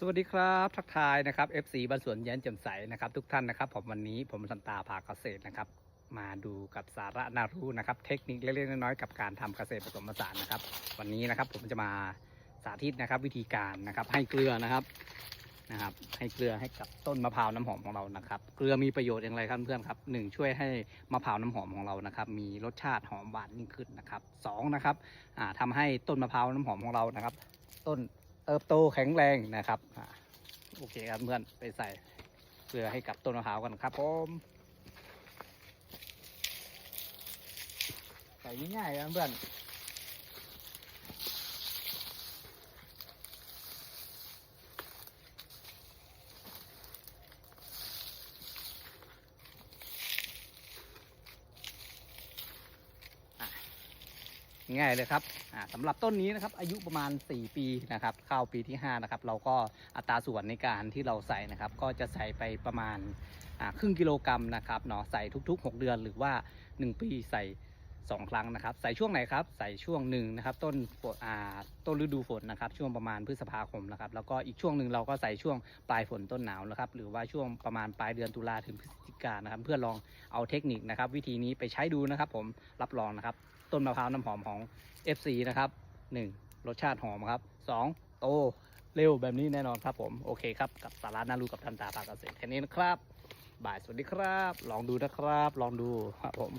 สวัสดีครับทักทายนะครับ FC บ้านสวนแย้นแจ่มใสนะครับ ทุกท่านนะครับผมวันนี้ผมสันตาภาเกษตรนะครับ มาดูกับสาระน่ารู้นะครับ เทคนิคเล็กๆน้อยๆกับการทำเกษตรผสมผสานนะครับ วันนี้นะครับผมจะมาสาธิตนะครับ วิธีการนะครับ ให้เกลือนะครับนะครับ ให้เกลือให้กับต้นมะพร้าวน้ำหอมของเรานะครับ เกลือมีประโยชน์อย่างไรครับเพื่อนครับหนึ่งช่วยให้มะพร้าวน้ำหอมของเรานะครับ มีรสชาติหอมหวานยิ่งขึ้นนะครับสองนะครับอ่าทำให้ต้นมะพร้าวน้ำหอมของเรานะครับ ต้น เติบโตแข็งแรงนะครับโอเคครับเพื่อนไปใส่เกลือให้กับต้นมะพร้าวกันครับผมใส่ง่ายๆครับเพื่อน ง่ายเลยครับอ่าสำหรับต้นนี้นะครับอายุประมาณ 4 ปีนะครับเข้าปีที่5นะครับเราก็อัตราส่วนในการที่เราใส่นะครับ ก็จะใส่ไปประมาณครึ่งกิโลกรัมนะครับเนาะใส่ทุก ๆ 6 เดือนหรือว่า 1 ปีใส่ 2 ครั้งนะครับ ใส่ช่วงไหนครับ ใส่ช่วงหนึ่งนะครับ ต้นฝนอ่าต้นฤดูฝนนะครับ ช่วงประมาณพฤษภาคมนะครับ แล้วก็อีกช่วงหนึ่งเราก็ใส่ช่วงปลายฝนต้นหนาวนะครับ หรือว่าช่วงประมาณปลายเดือนตุลาถึงพฤศจิกายนนะครับ เพื่อลองเอาเทคนิคนะครับ วิธีนี้ไปใช้ดูนะครับผมรับรองนะครับ ต้นมะพร้าวน้ำหอมของ FC นะครับ 1. รสชาติหอมครับ 2. โตเร็วแบบนี้แน่นอนครับผมโอเคครับกับสาระน่ารู้กับทันตาปากเกษตรแค่นี้นะครับบ่ายสวัสดีครับ ลองดูนะครับ ลองดูครับผม